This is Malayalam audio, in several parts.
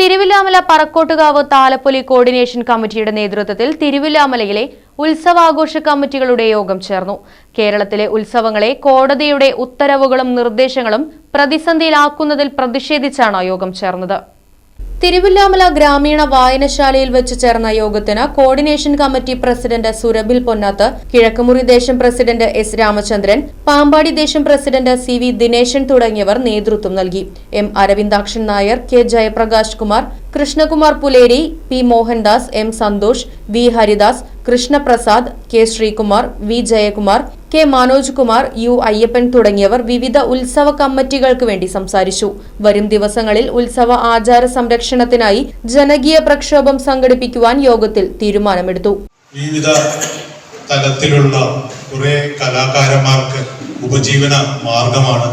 തിരുവില്ലാമല പറക്കോട്ടുകാവ് താലപ്പൊലി കോർഡിനേഷൻ കമ്മിറ്റിയുടെ നേതൃത്വത്തിൽ തിരുവില്ലാമലയിലെ ഉത്സവാഘോഷ കമ്മിറ്റികളുടെ യോഗം ചേർന്നു. കേരളത്തിലെ ഉത്സവങ്ങളെ കോടതിയുടെ ഉത്തരവുകളും നിർദ്ദേശങ്ങളും പ്രതിസന്ധിയിലാക്കുന്നതിൽ പ്രതിഷേധിച്ചാണ് യോഗം ചേർന്നത്. തിരുവില്ലാമല ഗ്രാമീണ വായനശാലയിൽ വെച്ച് ചേർന്ന യോഗത്തിന് coordination committee president Surabil Ponnath Kizhakkumuri ദേശം പ്രസിഡന്റ് എസ് രാമചന്ദ്രൻ പാമ്പാടി ദേശം പ്രസിഡന്റ് സി വി ദിനേശൻ തുടങ്ങിയവർ നേതൃത്വം നൽകി. M Aravindakshan Nair K Jayaprakash Kumar Krishnakumar Puleri P Mohandas M Santhosh V Haridas Krishnaprasad K Sreekumar V Jayakumar K Manoj Kumar U Ayyappan തുടങ്ങിയവർ വിവിധ ഉത്സവ കമ്മിറ്റികൾക്ക് വേണ്ടി സംസാരിച്ചു. വരും ദിവസങ്ങളിൽ ഉത്സവ ആചാര സംരക്ഷണത്തിനായി ജനകീയ പ്രക്ഷോഭം സംഘടിപ്പിക്കുവാൻ യോഗത്തിൽ തീരുമാനമെടുത്തു. വിവിധ തലത്തിലുള്ള കുറെ കലാകാരന്മാർക്ക് ഉപജീവന മാർഗമാണ്.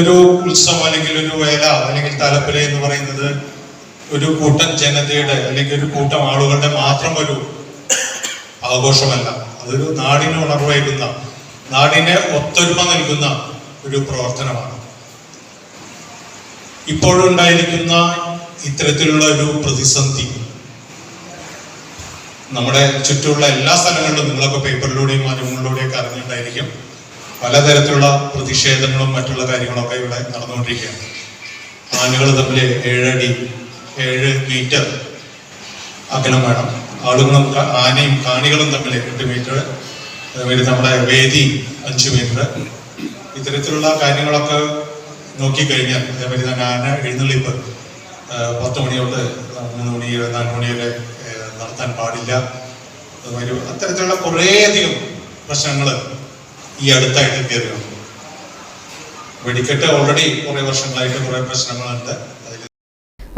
ഒരു ഉത്സവം അല്ലെങ്കിൽ ഒരു വേല അല്ലെങ്കിൽ തലപ്പില എന്ന് പറയുന്നത് ഒരു കൂട്ടം ജനതയുടെ അല്ലെങ്കിൽ ഒരു കൂട്ടം ആളുകളുടെ മാത്രം ഒരു ആഘോഷമല്ല. അതൊരു നാടിനെ ഉണർവേകുന്ന നാടിനെ ഒത്തൊരുമ നൽകുന്ന ഒരു പ്രവർത്തനമാണ്. ഇപ്പോഴുണ്ടായിരിക്കുന്ന ഇത്തരത്തിലുള്ള ഒരു പ്രതിസന്ധി. നമ്മുടെ ചുറ്റുമുള്ള എല്ലാ സ്ഥലങ്ങളിലും നിങ്ങളൊക്കെ പേപ്പറിലൂടെയും മാധ്യമങ്ങളിലൂടെയൊക്കെ അറിഞ്ഞിട്ടുണ്ടായിരിക്കും. പലതരത്തിലുള്ള പ്രതിഷേധങ്ങളും മറ്റുള്ള കാര്യങ്ങളൊക്കെ ഇവിടെ നടന്നുകൊണ്ടിരിക്കുകയാണ്. ആനകൾ തമ്മിൽ ഏഴടി ഏഴ് മീറ്റർ അകലം വേണം. ആളുകളും ആനയും കാണികളും തമ്മിൽ എട്ട് മീറ്റർ അതുപോലെ നമ്മുടെ വേദി അഞ്ച് മീറ്റർ. ഇത്തരത്തിലുള്ള കാര്യങ്ങളൊക്കെ നോക്കിക്കഴിഞ്ഞാൽ അതേമാതിരി തന്നെ ആന എഴുന്നള്ളിപ്പ് പത്ത് മണിയോട്ട് മൂന്ന് മണി നാല് മണി വരെ നടത്താൻ പാടില്ല. അതുമാതിരി അത്തരത്തിലുള്ള കുറേയധികം പ്രശ്നങ്ങൾ ഈ അടുത്തായിട്ട് കയറി വെടിക്കെട്ട് ഓൾറെഡി കുറേ വർഷങ്ങളായിട്ട് കുറേ പ്രശ്നങ്ങളുണ്ട്.